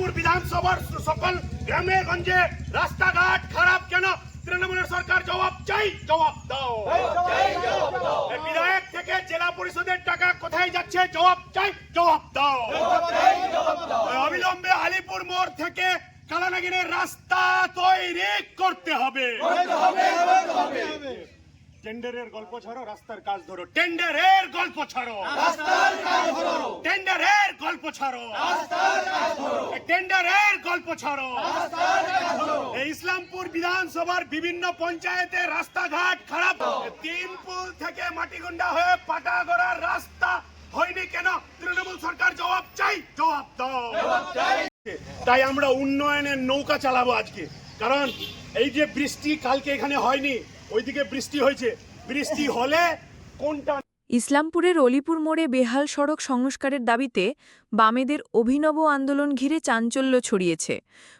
ইসলামপুর বিধানসভার সকল গ্রামে গঞ্জে রাস্তাঘাট খারাপ কেন? তৃণমূলের সরকার জবাব চাই জবাব দাও। বিধায়ক থেকে জেলা পরিষদের টাকা কোথায় যাচ্ছে জবাব চাই জবাব দাও। অবিলম্বে আলিপুর মোড় থেকে কালানাগিনের রাস্তা তৈরি করতে হবে। টেন্ডারের গল্প ছাড়ো রাস্তার কাজ ধরো। টেন্ডারের গল্প ছাড়ো। রাস্তার কাজ ধরো। টেন্ডারের গল্প ছাড়ো। টেন্ডারের গল্প ছাড়ো। এই ইসলামপুর বিধানসভার বিভিন্ন পঞ্চায়েতের রাস্তাঘাট খারাপ। তিন পুল থেকে মাটিগুন্ডা হয়ে পাটাগড়ার রাস্তা হয়নি কেন? তৃণমূল সরকার জবাব চাই জবাব দাও। তাই আমরা উন্নয়নের নৌকা চালাবো আজকে। কারণ এই যে বৃষ্টি কালকে এখানে হয়নি ওইদিকে বৃষ্টি হয়েছে। বৃষ্টি হলে কোনটা ইসলামপুরের অলিপুর মোড়ে বেহাল সড়ক সংস্কারের দাবিতে বামেদের অভিনব আন্দোলন ঘিরে চাঞ্চল্য ছড়িয়েছে।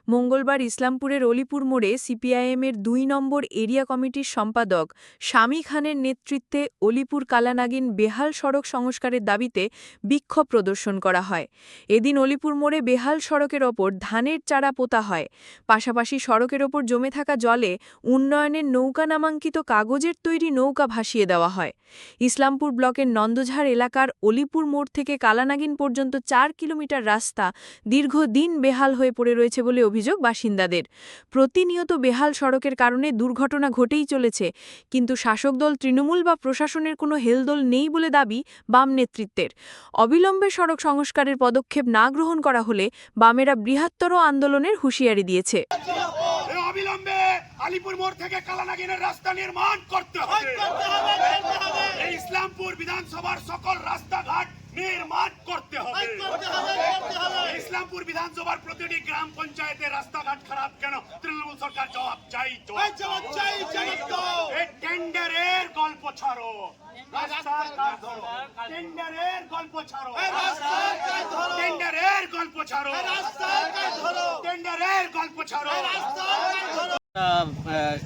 মঙ্গলবার ইসলামপুরের অলিপুর মোড়ে সিপিআইএমের দুই নম্বর এরিয়া কমিটির সম্পাদক শামী খানের নেতৃত্বে অলিপুর কালানাগিন বেহাল সড়ক সংস্কারের দাবিতে বিক্ষোভ প্রদর্শন করা হয়। এদিন অলিপুর মোড়ে বেহাল সড়কের ওপর ধানের চারা পোতা হয়। পাশাপাশি সড়কের ওপর জমে থাকা জলে উন্নয়নের নৌকা নামাঙ্কিত কাগজের তৈরি নৌকা ভাসিয়ে দেওয়া হয়। ইসলামপুর ব্লকের নন্দঝাড় এলাকার অলিপুর মোড় থেকে কালানাগিন পর্যন্ত চার কিলোমিটার রাস্তা দীর্ঘদিন বেহাল হয়ে পড়ে রয়েছে বলে অভিযোগ বাসিন্দাদের। প্রতিনিয়ত বেহাল সড়কের কারণে দুর্ঘটনা ঘটেই চলেছে কিন্তু শাসক দল তৃণমূল বা প্রশাসনের কোনো হেলদোল নেই বলে দাবি বাম নেতৃত্বের। অবিলম্বে সড়ক সংস্কারের পদক্ষেপ না গ্রহণ করা হলে বামেরা বৃহত্তর আন্দোলনের হুঁশিয়ারি দিয়েছে। অবিলম্বে আলিপুর মোড় থেকে কালানাগিনের রাস্তা নির্মাণ করতে হবে। ইসলামপুর বিধানসভার সকল রাস্তাঘাট নির্মাণ করতে হবে। ইসলামপুর বিধানসভার প্রতিটি গ্রাম পঞ্চায়েতের রাস্তাঘাট খারাপ কেন? তৃণমূল সরকার জবাব চাই জবাব চাই এই টেন্ডারের গল্প ছাড়ো। রাস্তার কাজ ধরো। টেন্ডারের গল্প ছাড়ো। টেন্ডারের গল্প ছাড়ো। টেন্ডারের গল্প ছাড়ো। আহ,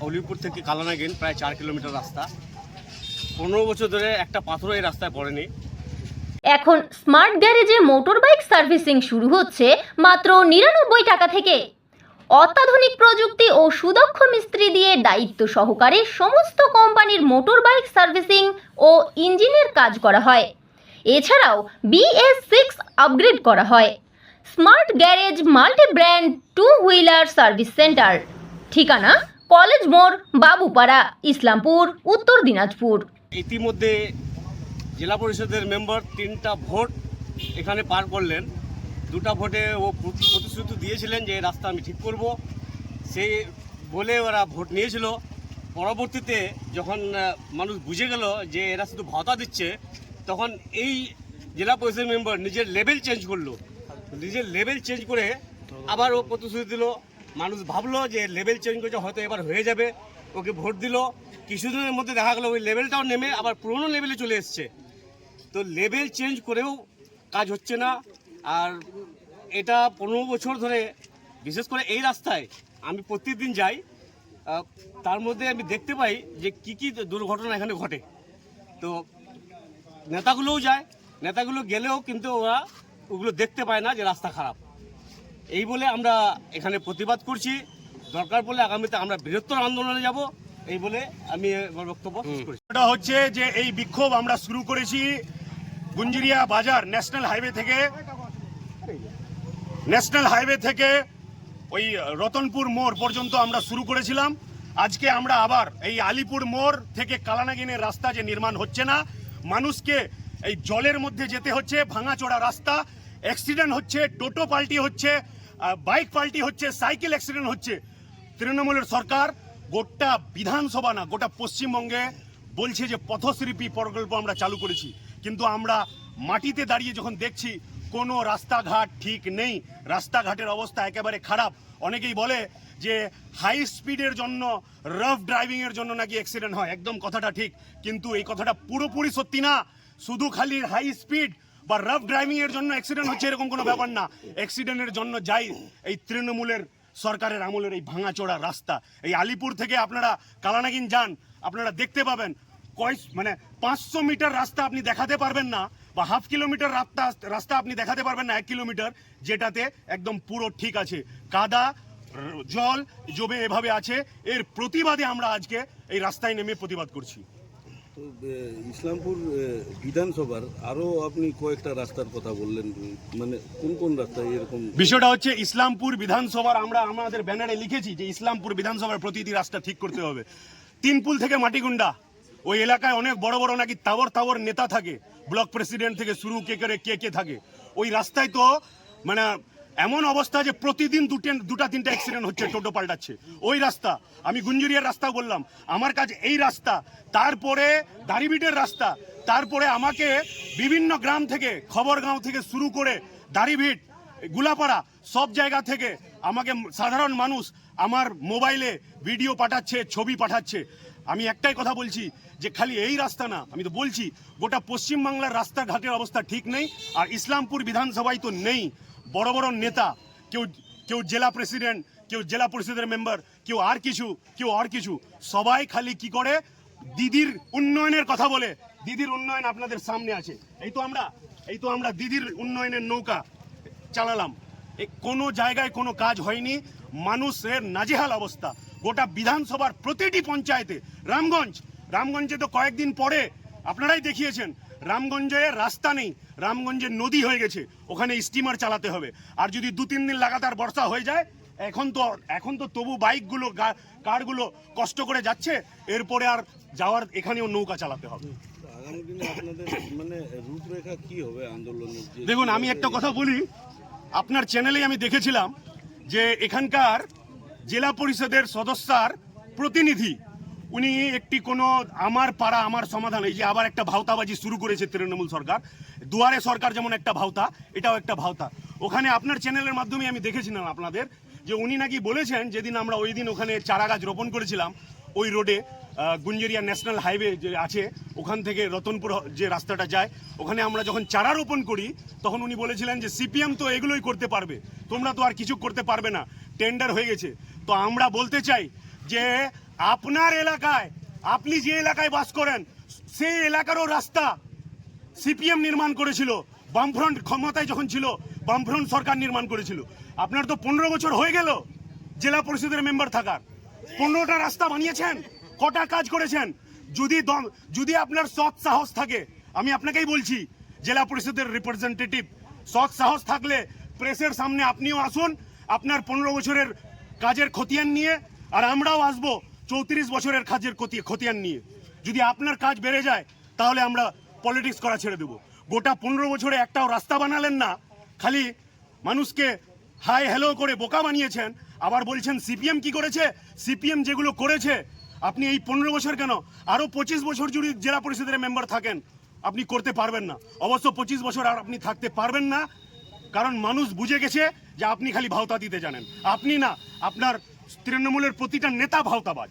অলিপুর থেকে কালানাগিন প্রায় চার কিলোমিটার রাস্তা। পনেরো বছর ধরে একটা পাথরও এই রাস্তায় পড়েনি। এখন স্মার্ট গ্যারেজে মোটরবাইক সার্ভিসিং শুরু হচ্ছে মাত্র নিরানব্বই টাকা থেকে। অত্যাধুনিক প্রযুক্তি ও সুদক্ষ মিস্ত্রি দিয়ে দায়িত্ব সহকারে সমস্ত কোম্পানির মোটরবাইক সার্ভিসিং ও ইঞ্জিনের কাজ করা হয়। এছাড়াও বিএস সিক্স আপগ্রেড করা হয়। Smart garage multi brand two wheeler service centre. ঠিকানা কলেজ মোড়, বাবুপাড়া, ইসলামপুর, উত্তর দিনাজপুর। ইতিমধ্যে জেলা পরিষদের মেম্বার তিনটা ভোট এখানে পার করলেন। দুটা ভোটে ও প্রতিশ্রুতি দিয়েছিলেন যে রাস্তা আমি ঠিক করব। সেই বলে ওরা ভোট নিয়েছিল। পরবর্তীতে যখন মানুষ বুঝে গেল যে এরা শুধু ভাতা দিচ্ছে, তখন এই জেলা পরিষদের মেম্বার নিজের লেভেল চেঞ্জ করল। নিজের লেভেল চেঞ্জ করে আবার ও প্রতিশ্রুতি দিল। মানুষ ভাবলো যে লেভেল চেঞ্জ করেছে, হয়তো এবার হয়ে যাবে। ওকে ভোট দিল। কিছুদিনের মধ্যে দেখা গেলো ওই লেভেলটাও নেমে আবার পুরনো লেভেলে চলে এসছে। তো লেভেল চেঞ্জ করেও কাজ হচ্ছে না। আর এটা পনেরো বছর ধরে বিশেষ করে এই রাস্তায় আমি প্রতিদিন যাই তার মধ্যে আমি দেখতে পাই যে কি কি দুর্ঘটনা এখানে ঘটে। তো নেতাগুলোও যায় নেতাগুলো গেলেও কিন্তু ওরা ওগুলো দেখতে পায় না যে রাস্তা খারাপ। এই বলে আমরা এখানে প্রতিবাদ করছি। দরকার পড়লে আগামীতে আমরা বৃহত্তর আন্দোলনে যাব। এই বলে আমি বক্তব্য করি এটা হচ্ছে যে এই বিক্ষোভ আমরা শুরু করেছি গুঞ্জরিয়া বাজার ন্যাশনাল হাইওয়ে থেকে, ন্যাশনাল হাইওয়ে থেকে ওই রতনপুর মোড় পর্যন্ত আমরা শুরু করেছিলাম। আজকে আমরা আবার এই আলিপুর মোড় থেকে কালানাগিনের রাস্তা যে নির্মাণ হচ্ছে না, মানুষকে এই জলের মধ্যে যেতে হচ্ছে ভাঙাচোড়া রাস্তা অ্যাক্সিডেন্ট হচ্ছে, টোটো পাল্টি হচ্ছে বাইক পাল্টি হচ্ছে সাইকেল অ্যাক্সিডেন্ট হচ্ছে। তৃণমূলের সরকার গোটা বিধানসভা না, গোটা পশ্চিমবঙ্গে বলছে যে পথশিল্পী প্রকল্প আমরা চালু করেছি। কিন্তু আমরা মাটিতে দাঁড়িয়ে যখন দেখছি কোনো রাস্তাঘাট ঠিক নেই, রাস্তাঘাটের অবস্থা একেবারে খারাপ। অনেকেই বলে যে হাই স্পিডের জন্য রাফ ড্রাইভিংয়ের জন্য নাকি অ্যাক্সিডেন্ট হয়। একদম কথাটা ঠিক, কিন্তু এই কথাটা পুরোপুরি সত্যি না। শুধু খালি হাই স্পিড বা রাফ ড্রাইভিংয়ের জন্য অ্যাক্সিডেন্ট হচ্ছে এরকম কোনো ব্যাপার না। অ্যাক্সিডেন্টের জন্য যাই, এই তৃণমূলের সরকারের আমলের এই ভাঙাচোড়া রাস্তা। এই আলিপুর থেকে আপনারা কালানাগিন যান, আপনারা দেখতে পাবেন কয় মানে পাঁচশো মিটার রাস্তা আপনি দেখাতে পারবেন না বা হাফ কিলোমিটার রাস্তা রাস্তা আপনি দেখাতে পারবেন না এক কিলোমিটার যেটাতে একদম পুরো ঠিক আছে। কাদা জল জমে এভাবে আছে এর প্রতিবাদে আমরা আজকে এই রাস্তায় নেমে প্রতিবাদ করছি। তো ইসলামপুর বিধানসভার আরও আপনি কয়েকটা রাস্তার কথা বললেন মানে কোন কোন রাস্তায় এরকম? বিষয়টা হচ্ছে ইসলামপুর বিধানসভার আমরা আমাদের ব্যানারে লিখেছি যে ইসলামপুর বিধানসভার প্রতিটি রাস্তা ঠিক করতে হবে। তিনপুল থেকে মাটিগুন্ডা। ওই এলাকায় অনেক বড় বড় নাকি তাবর তাবর নেতা থাকে। ব্লক প্রেসিডেন্ট থেকে শুরু, কে করে, কে কে থাকে। ওই রাস্তায় তো মানে এমন অবস্থা যে প্রতিদিন দুটো, দুটা, তিনটা অ্যাক্সিডেন্ট হচ্ছে, টোটো পাল্টাচ্ছে। ওই রাস্তা, আমি গুঞ্জুরিয়ার রাস্তা বললাম, আমার কাছে এই রাস্তা, তারপরে দাড়িবিটের রাস্তা, তারপরে আমাকে বিভিন্ন গ্রাম থেকে, খবরগাঁও থেকে শুরু করে দাড়িভিট গুলাপাড়া, সব জায়গা থেকে আমাকে সাধারণ মানুষ আমার মোবাইলে ভিডিও পাঠাচ্ছে, ছবি পাঠাচ্ছে। আমি একটাই কথা বলছি যে খালি এই রাস্তা না, আমি তো বলছি গোটা পশ্চিমবাংলার রাস্তাঘাটের অবস্থা ঠিক নেই, আর ইসলামপুর বিধানসভায় তো নেই। বড় বড় নেতা, কেউ কেউ জেলা প্রেসিডেন্ট, কেউ জেলা পরিষদের মেম্বার, কেউ আর কিছু, কেউ আর কিছু। সবাই খালি কি করে? দিদির উন্নয়নের কথা বলে। দিদির উন্নয়ন আপনাদের সামনে আছে। এই তো আমরা, এই তো আমরা দিদির উন্নয়নের নৌকা চালালাম। কোনো জায়গায় কোনো কাজ হয়নি। মানুষের নাজেহাল অবস্থা। গোটা বিধানসভার প্রতিটি পঞ্চায়েতে রামগঞ্জ রামগঞ্জে তো কয়েকদিন পরে আপনারাই দেখিয়েছেন রামগঞ্জে রাস্তা নেই রামগঞ্জে নদী হয়ে গেছে ওখানে স্টিমার চালাতে হবে। আর যদি দু তিন দিন লাগাতার বর্ষা হয়ে যায় এখন তো এখন তো তবু বাইকগুলো কারগুলো কষ্ট করে যাচ্ছে এরপরে আর যাওয়ার এখানেও নৌকা চালাতে হবে। মানে দেখুন আমি একটা কথা বলি আপনার চ্যানেলে আমি দেখেছিলাম যে এখানকার জেলা পরিষদের সদস্যার প্রতিনিধি। উনি একটি কোনো আমার পাড়া, আমার সমাধান, এই যে আবার একটা ভাওতাবাজি শুরু করেছে তৃণমূল সরকার। দুয়ারে সরকার যেমন একটা ভাওতা, এটাও একটা ভাওতা। ওখানে আপনার চ্যানেলের মাধ্যমে আমি দেখেছিলাম আপনাদের যে উনি নাকি বলেছেন, যেদিন আমরা ওই দিন ওখানে চারা গাছ রোপণ করেছিলাম, ওই রোডে গুঞ্জেরিয়া ন্যাশনাল হাইওয়ে যে আছে, ওখান থেকে রতনপুর যে রাস্তাটা যায়, ওখানে আমরা যখন চারা রোপণ করি, তখন উনি বলেছিলেন যে, সিপিএম তো এগুলোই করতে পারবে, তোমরা তো আর কিছু করতে পারবে না। টেন্ডার হয়ে গেছে। তো আমরা বলতে চাই যে আপনার এলাকায়, আপনি যে এলাকায় বাস করেন, সেই এলাকারও রাস্তা সিপিএম নির্মাণ করেছিল। বামফ্রন্ট ক্ষমতায় যখন ছিল, বামফ্রন্ট সরকার নির্মাণ করেছিল। আপনার তো পনেরো বছর হয়ে গেল জেলা পরিষদের মেম্বার থাকার। পনেরোটা রাস্তা বানিয়েছেন, কটা কাজ করেছেন। যদি দম- যদি আপনার সৎ সাহস থাকে, আমি আপনাকেই বলছি, জেলা পরিষদের রিপ্রেজেন্টেটিভ সৎ সাহস থাকলে প্রেসের সামনে আপনিও আসুন আপনার পনেরো বছরের কাজের খতিয়ান নিয়ে, আর আমরাও আসব চৌত্রিশ বছরের কাজের খতি- খতিয়ান নিয়ে। যদি আপনার কাজ বেড়ে যায়, তাহলে আমরা পলিটিক্স করা ছেড়ে দেবো। গোটা পনেরো বছরে একটাও রাস্তা বানালেন না। খালি মানুষকে হাই হ্যালো করে বোকা বানিয়েছেন। আবার বলছেন, সিপিএম কি করেছে? সিপিএম যেগুলো করেছে, আপনি এই পনেরো বছর কেন? আরও পঁচিশ বছর যদি জেলা পরিষদের মেম্বার থাকেন, আপনি করতে পারবেন না। অবশ্য পঁচিশ বছর আর আপনি থাকতে পারবেন না। কারণ মানুষ বুঝে গেছে যে আপনি খালি ভাওতা দিতে জানেন। আপনি না, আপনার তৃণমূলের প্রতিটা নেতা ভাওতাবাজ।